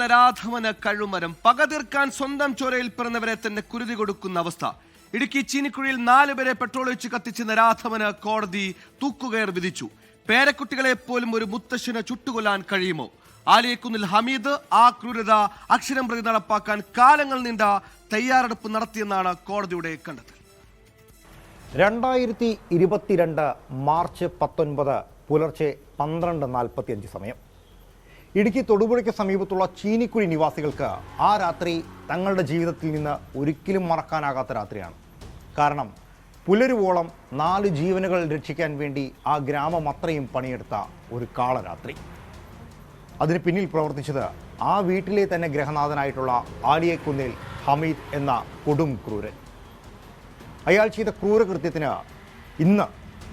നരാധമന് കഴുമരം പക തീർക്കാൻ സ്വന്തം ചോരയിൽ പിറന്നവരെ തന്നെ കുരുതി കൊടുക്കുന്ന അവസ്ഥ. ഇടുക്കി ചീനിക്കുഴിയിൽ നാലുപേരെ പെട്രോൾ ഒഴിച്ച് കത്തിച്ച് നരാധവന് കോടതി തൂക്കുകയർ വിധിച്ചു. പേരക്കുട്ടികളെ പോലും ഒരു മുത്തശ്ശിന് ചുട്ടുകൊല്ലാൻ കഴിയുമോ? ആലിയക്കുന്നിൽ ഹമീദ് ആ ക്രൂരത അക്ഷരം പ്രതി നടപ്പാക്കാൻ കാലങ്ങൾ നീണ്ട തയ്യാറെടുപ്പ് നടത്തിയെന്നാണ് കോടതിയുടെ കണ്ടെത്തൽ. രണ്ടായിരത്തി ഇരുപത്തിരണ്ട് മാർച്ച് പത്തൊൻപത് പുലർച്ചെ പന്ത്രണ്ട് നാൽപ്പത്തിയഞ്ച് സമയം. ഇടുക്കി തൊടുപുഴയ്ക്ക് സമീപത്തുള്ള ചീനിക്കുഴി നിവാസികൾക്ക് ആ രാത്രി തങ്ങളുടെ ജീവിതത്തിൽ നിന്ന് ഒരിക്കലും മറക്കാനാകാത്ത രാത്രിയാണ്. കാരണം പുലരുവോളം നാല് ജീവനുകൾ രക്ഷിക്കാൻ വേണ്ടി ആ ഗ്രാമം അത്രയും പണിയെടുത്ത ഒരു കാളരാത്രി അതിന് പിന്നിൽ പ്രവർത്തിച്ചത് ആ വീട്ടിലെ തന്നെ ഗ്രഹനാഥനായിട്ടുള്ള ആലിയക്കുന്നിൽ ഹമീദ് എന്ന കൊടും ക്രൂരൻ. അയാൾ ചെയ്ത ക്രൂരകൃത്യത്തിന് ഇന്ന്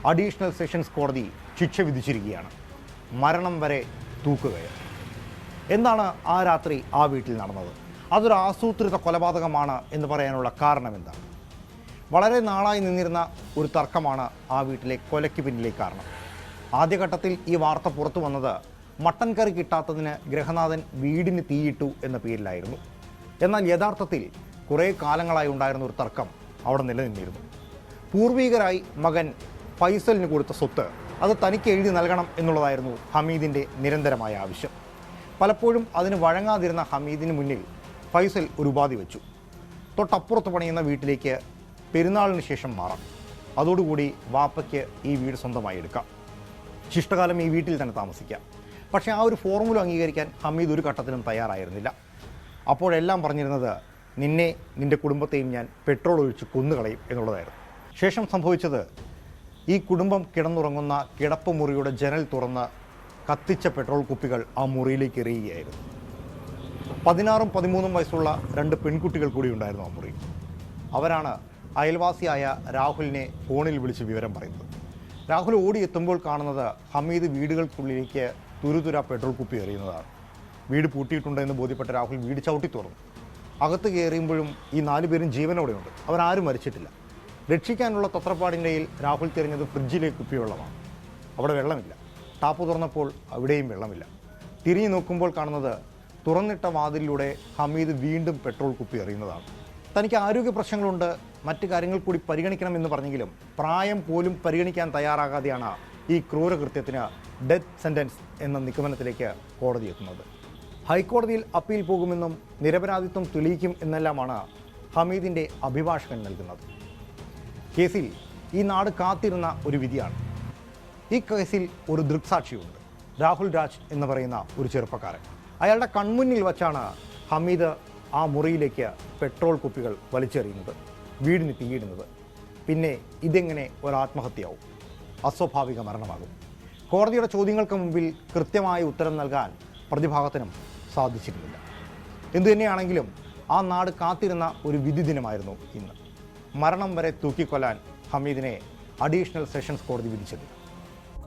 അഡീഷണൽ സെഷൻസ് കോടതി ശിക്ഷ വിധിച്ചിരിക്കുകയാണ്. മരണം വരെ തൂക്കുകയർ എന്താണ് ആ രാത്രി ആ വീട്ടിൽ നടന്നത്? അതൊരു ആസൂത്രിത കൊലപാതകമാണ് എന്ന് പറയാനുള്ള കാരണം എന്താണ്? വളരെ നാളായി നിന്നിരുന്ന ഒരു തർക്കമാണ് ആ വീട്ടിലെ കൊലയ്ക്ക് പിന്നിലെ കാരണം. ആദ്യഘട്ടത്തിൽ ഈ വാർത്ത പുറത്തു വന്നത് മട്ടൻ കറി കിട്ടാത്തതിന് ഗ്രഹനാഥൻ വീടിന് തീയിട്ടു എന്ന പേരിലായിരുന്നു. എന്നാൽ യഥാർത്ഥത്തിൽ കുറേ കാലങ്ങളായി ഉണ്ടായിരുന്ന ഒരു തർക്കം അവിടെ നിലനിന്നിരുന്നു. പൂർവികരായി മകൻ ഫൈസലിന് കൊടുത്ത സ്വത്ത് അത് തനിക്ക് എഴുതി നൽകണം എന്നുള്ളതായിരുന്നു ഹമീദിന്റെ നിരന്തരമായ ആവശ്യം. പലപ്പോഴും അതിന് വഴങ്ങാതിരുന്ന ഹമീദിന് മുന്നിൽ ഫൈസൽ ഒരു ഉപാധി വെച്ചു. തൊട്ടപ്പുറത്ത് പണിയുന്ന വീട്ടിലേക്ക് പെരുന്നാളിന് ശേഷം മാറാം. അതോടുകൂടി വാപ്പയ്ക്ക് ഈ വീട് സ്വന്തമായി എടുക്കാം. ശിഷ്ടകാലം ഈ വീട്ടിൽ തന്നെ താമസിക്കാം. പക്ഷേ ആ ഒരു ഫോർമുല അംഗീകരിക്കാൻ ഹമീദ് ഒരു ഘട്ടത്തിലും തയ്യാറായിരുന്നില്ല. അപ്പോഴെല്ലാം പറഞ്ഞിരുന്നത് നിന്നെ നിന്റെ കുടുംബത്തെയും ഞാൻ പെട്രോൾ ഒഴിച്ച് കൊന്നുകളയും എന്നുള്ളതായിരുന്നു. ശേഷം സംഭവിച്ചത് ഈ കുടുംബം കിടന്നുറങ്ങുന്ന കിടപ്പ് മുറിയുടെ ജനൽ തുറന്ന് കത്തിച്ച പെട്രോൾ കുപ്പികൾ ആ മുറിയിലേക്ക് എറിയുകയായിരുന്നു. പതിനാറും പതിമൂന്നും വയസ്സുള്ള രണ്ട് പെൺകുട്ടികൾ കൂടി ഉണ്ടായിരുന്നു ആ മുറി. അവരാണ് അയൽവാസിയായ രാഹുലിനെ ഫോണിൽ വിളിച്ച് വിവരം പറയുന്നത്. രാഹുൽ ഓടിയെത്തുമ്പോൾ കാണുന്നത് ഹമീദ് വീടുകൾക്കുള്ളിലേക്ക് തുരുതുര പെട്രോൾ കുപ്പി എറിയുന്നതാണ്. വീട് പൂട്ടിയിട്ടുണ്ട് എന്ന് ബോധ്യപ്പെട്ട രാഹുൽ വീട് ചവിട്ടി തുറന്നു. അകത്ത് കയറിയുമ്പോഴും ഈ നാല് പേരും ജീവനോടെയുണ്ട്. അവരാരും മരിച്ചിട്ടില്ല. രക്ഷിക്കാനുള്ള തത്രപ്പാടിന്റെയിൽ രാഹുൽ തിരഞ്ഞത് ഫ്രിഡ്ജിലെ കുപ്പിവെള്ളമാണ്. അവിടെ വെള്ളമില്ല. ടാപ്പ് തുറന്നപ്പോൾ അവിടെയും വെള്ളമില്ല. തിരിഞ്ഞു നോക്കുമ്പോൾ കാണുന്നത് തുറന്നിട്ട വാതിലിലൂടെ ഹമീദ് വീണ്ടും പെട്രോൾ കുപ്പി എറിയുന്നതാണ്. തനിക്ക് ആരോഗ്യ പ്രശ്നങ്ങളുണ്ട് മറ്റു കാര്യങ്ങൾ കൂടി പരിഗണിക്കണമെന്ന് പറഞ്ഞെങ്കിലും പ്രായം പോലും പരിഗണിക്കാൻ തയ്യാറാകാതെയാണ് ഈ ക്രൂരകൃത്യത്തിന് ഡെത്ത് സെന്റൻസ് എന്ന നിഗമനത്തിലേക്ക് കോടതി എത്തുന്നത്. ഹൈക്കോടതിയിൽ അപ്പീൽ പോകുമെന്നും നിരപരാധിത്വം തെളിയിക്കും എന്നെല്ലാമാണ് ഹമീദിന്റെ അഭിഭാഷകൻ നൽകുന്നത്. കേസിൽ ഈ നാട് കാത്തിരുന്ന ഒരു വിധിയാണ്. ഈ കേസിൽ ഒരു ദൃക്സാക്ഷിയുണ്ട്. രാഹുൽ രാജ് എന്ന് പറയുന്ന ഒരു ചെറുപ്പക്കാരൻ. അയാളുടെ കൺമുന്നിൽ വച്ചാണ് ഹമീദ് ആ മുറിയിലേക്ക് പെട്രോൾ കുപ്പികൾ വലിച്ചെറിയുന്നത് വീടിന് തീയിടുന്നത് പിന്നെ ഇതെങ്ങനെ ഒരു ആത്മഹത്യയാവും അസ്വാഭാവിക മരണമാകും. കോടതിയുടെ ചോദ്യങ്ങൾക്ക് മുമ്പിൽ കൃത്യമായ ഉത്തരം നൽകാൻ പ്രതിഭാഗത്തിനും സാധിച്ചിരുന്നില്ല. എന്തുതന്നെയാണെങ്കിലും ആ നാട് കാത്തിരുന്ന ഒരു വിധി ദിനമായിരുന്നു ഇന്ന്. മരണം വരെ തൂക്കിക്കൊല്ലാൻ ഹമീദിനെ അഡീഷണൽ സെഷൻസ് കോടതി വിധിച്ചത്.